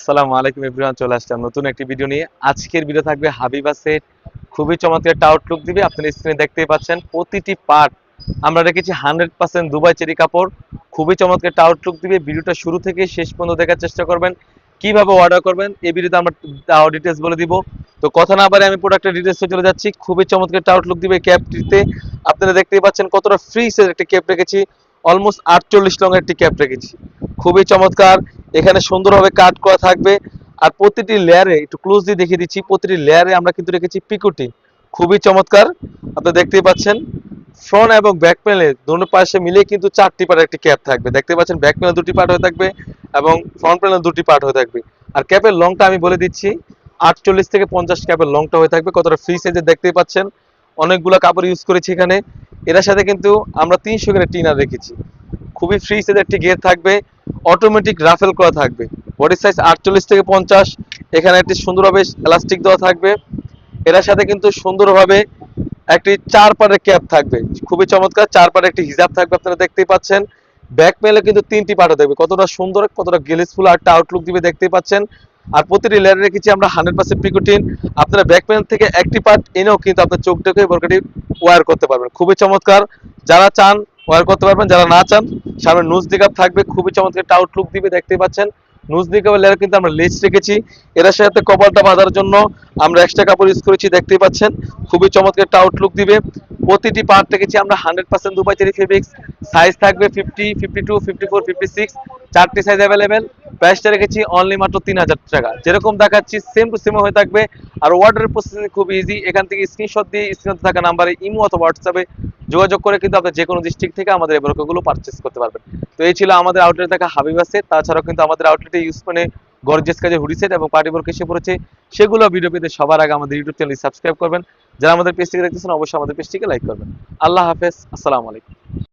আসসালামু আলাইকুম এভরিওয়ান চলে আসলাম নতুন একটি ভিডিও নিয়ে। আজকের ভিডিও থাকবে হাবিবা সেট। খুবই চমৎকার একটা আউটলুক দিবে আপনারা স্ক্রিনে দেখতেই পাচ্ছেন প্রতিটি পার্ট আমরা রেখেছি হান্ড্রেড পার্সেন্ট দুবাই চেরি কাপড়। খুবই চমৎকার একটা আউটলুক দিবে ভিডিওটা শুরু থেকে শেষ পর্যন্ত দেখার চেষ্টা করবেন। কীভাবে অর্ডার করবেন, এই ভিডিওতে আমরা ডিটেলস বলে দিব। তো কথা না বারে আমি প্রোডাক্টের ডিটেলসে চলে যাচ্ছি। খুবই চমৎকার একটা আউটলুক দিবে ক্যাপটিতে আপনারা দেখতেই পাচ্ছেন কতটা ফ্রি সাইজ একটা ক্যাপ রেখেছি। অলমোস্ট আটচল্লিশ লং একটি ক্যাপ রেখেছি। খুবই চমৎকার। এখানে সুন্দরভাবে কাট করা থাকবে। আর প্রতিটি লেয়ারে একটু ক্লোজলি দেখিয়ে দিচ্ছি, প্রতিটি লেয়ারে আমরা কিন্তু রেখেছি পিকুটি খুবই চমৎকার, আপনি দেখতেই পাচ্ছেন। ফ্রন্ট এবং ব্যাক প্যানেলে দুটো পাশে মিলে কিন্তু চারটি পার্ট একটি ক্যাপ থাকবে। দেখতে পাচ্ছেন ব্যাক প্যানেল দুটি পার্ট হয়ে থাকবে এবং ফ্রন্ট প্যানেল দুটি পার্ট হয়ে থাকবে। আর ক্যাপের লংটা আমি বলে দিচ্ছি, আটচল্লিশ থেকে পঞ্চাশ ক্যাপের লংটা হয়ে থাকবে। কতটা ফ্রি সাইজে দেখতেই পাচ্ছেন। অনেকগুলো কাপড় ইউজ করেছি এখানে। এটার সাথে কিন্তু আমরা তিনশো টিনার রেখেছি। খুবই ফ্রি সাইজের একটি গেট থাকবে। অটোমেটিক রাফেল করা থাকবে। বডি সাইজ আটচল্লিশ থেকে পঞ্চাশ, এখানে একটি সুন্দরভাবে এলাস্টিক দেওয়া থাকবে। এটার সাথে কিন্তু সুন্দরভাবে একটি চার পাটের ক্যাপ থাকবে। খুবই চমৎকার চার পাটের একটি হিজাব থাকবে আপনারা দেখতেই পাচ্ছেন। ব্যাক মেলে কিন্তু তিনটি পাটও থাকবে। কতটা সুন্দর, কতটা গ্লেসফুল একটা আউটলুক দিবে দেখতেই পাচ্ছেন। আর প্রতিটি লেয়ারে রেখেছি আমরা হান্ড্রেড পার্সেন্ট পিকুটিন আপনারা ব্যাক প্যানেল থেকে একটি পার্ট এনেও কিন্তু আপনার চোখটাকে বোরকাটি ওয়্যার করতে পারবেন। খুবই চমৎকার। যারা চান ওয়্যার করতে পারবেন। যারা না চান, সামনে নুজ দিকাপ থাকবে। খুবই চমৎকার একটা আউটলুক দিবে দেখতে পাচ্ছেন। নুজ দিকাপের লেয়ার কিন্তু আমরা লেস রেখেছি। এর সাথে কপালটা বাঁধার জন্য আমরা এক্সট্রা কাপড় ইউজ করেছি, দেখতেই পাচ্ছেন। খুবই চমৎকার একটা আউটলুক দিবে। প্রতিটি পার্ট রেখেছি আমরা hundred percent Dubai cherry fabrics size থাকবে fifty fifty two fifty four fifty six চারটি সাইজ অ্যাভেলেবেল প্রাইসটা রেখেছি অনলি মাত্র তিন হাজার টাকা। যেরকম দেখাচ্ছি সেম টু সেম হয়ে থাকবে। আর অর্ডার প্রসেসিং খুব ইজি এখান থেকে স্ক্রিনশট দিয়ে স্ক্রিনে থাকা নাম্বারে ইমো অথবা হোয়াটসঅ্যাপে যোগাযোগ করে কিন্তু আপনি যে কোনো ডিস্ট্রিক্ট থেকে আমাদের এই বরকগুলো পারচেস করতে পারবেন। তো এই ছিল আমাদের আউটলেটে থাকা হাবিব আছে তাছাড়াও কিন্তু আমাদের আউটলেটে ইউজ মানে গর্জেস কাজে হুডি সেট এবং পার্টি বর্ক এসে পড়েছে। সেগুলো ভিডিও পেতে সবার আগে আমাদের ইউটিউব চ্যানেল সাবস্ক্রাইব করবেন। যারা আমাদের পেজটিকে দেখতেছেন, অবশ্যই আমাদের পেজটিকে লাইক করবেন। আল্লাহ হাফেজ। আসসালামু আলাইকুম।